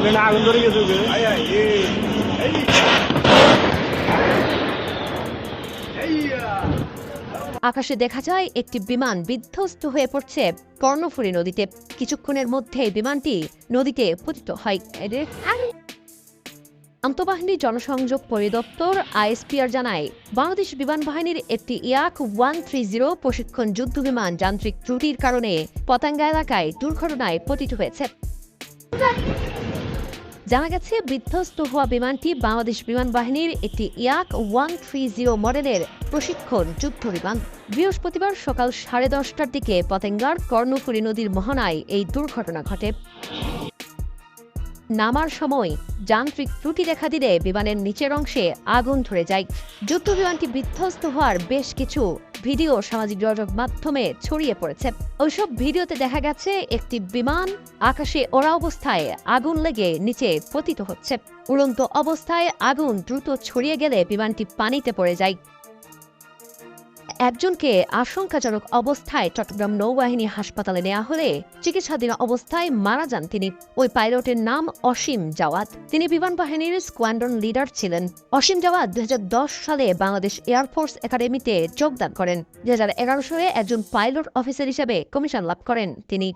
প্লেনে আগুন ধরে গেছে আকাশে দেখা যায় একটি বিমান বিধ্বস্ত হয়ে পড়ছে কর্ণফুলী নদীতে। কিছুক্ষণের মধ্যে বিমানটি নদীতে পতিত হয়। আন্তঃবাহিনী জনসংযোগ পরিদপ্তর আইএসপিআর জানায় বাংলাদেশ বিমান বাহিনীর একটি ইয়াক ওয়ান থ্রি জিরো প্রশিক্ষণ যুদ্ধ বিমান যান্ত্রিক ত্রুটির কারণে পতাঙ্গা এলাকায় দুর্ঘটনায় পতিত হয়েছে। জানা গেছে, বিধ্বস্ত হওয়া বিমানটি বাংলাদেশ বিমান বাহিনীর একটি ইয়াক ওয়ান থ্রি জিরো মডেলের প্রশিক্ষণ যুদ্ধ বিমান। বৃহস্পতিবার সকাল সাড়ে দশটার দিকে পতেঙ্গার কর্ণফুলী নদীর মোহনায় এই দুর্ঘটনা ঘটে। নামার সময় যান্ত্রিক ত্রুটি দেখা দিলে বিমানের নিচের অংশে আগুন ধরে যায়। যুদ্ধ বিমানটি বিধ্বস্ত হওয়ার বেশ কিছু ভিডিও সামাজিক যোগাযোগ মাধ্যমে ছড়িয়ে পড়েছে। ওইসব ভিডিওতে দেখা গেছে, একটি বিমান আকাশে ওড়া অবস্থায় আগুন লেগে নিচে পতিত হচ্ছে। উড়ন্ত অবস্থায় আগুন দ্রুত ছড়িয়ে গেলে বিমানটি পানিতে পড়ে যায়। একজনকে আশঙ্কাজনক অবস্থায় চট্টগ্রাম নৌবাহিনী হাসপাতালে নেওয়া হলে চিকিৎসাধীন অবস্থায় মারা যান তিনি। ওই পাইলটের নাম অসীম জাওয়াত। তিনি বিমান বাহিনীর স্কোয়াড্রন লিডার ছিলেন। অসীম জাওয়াত দুই সালে বাংলাদেশ এয়ারফোর্স একাডেমিতে যোগদান করেন। দু হাজার এগারো সালে একজন পাইলট অফিসার হিসেবে কমিশন লাভ করেন তিনি।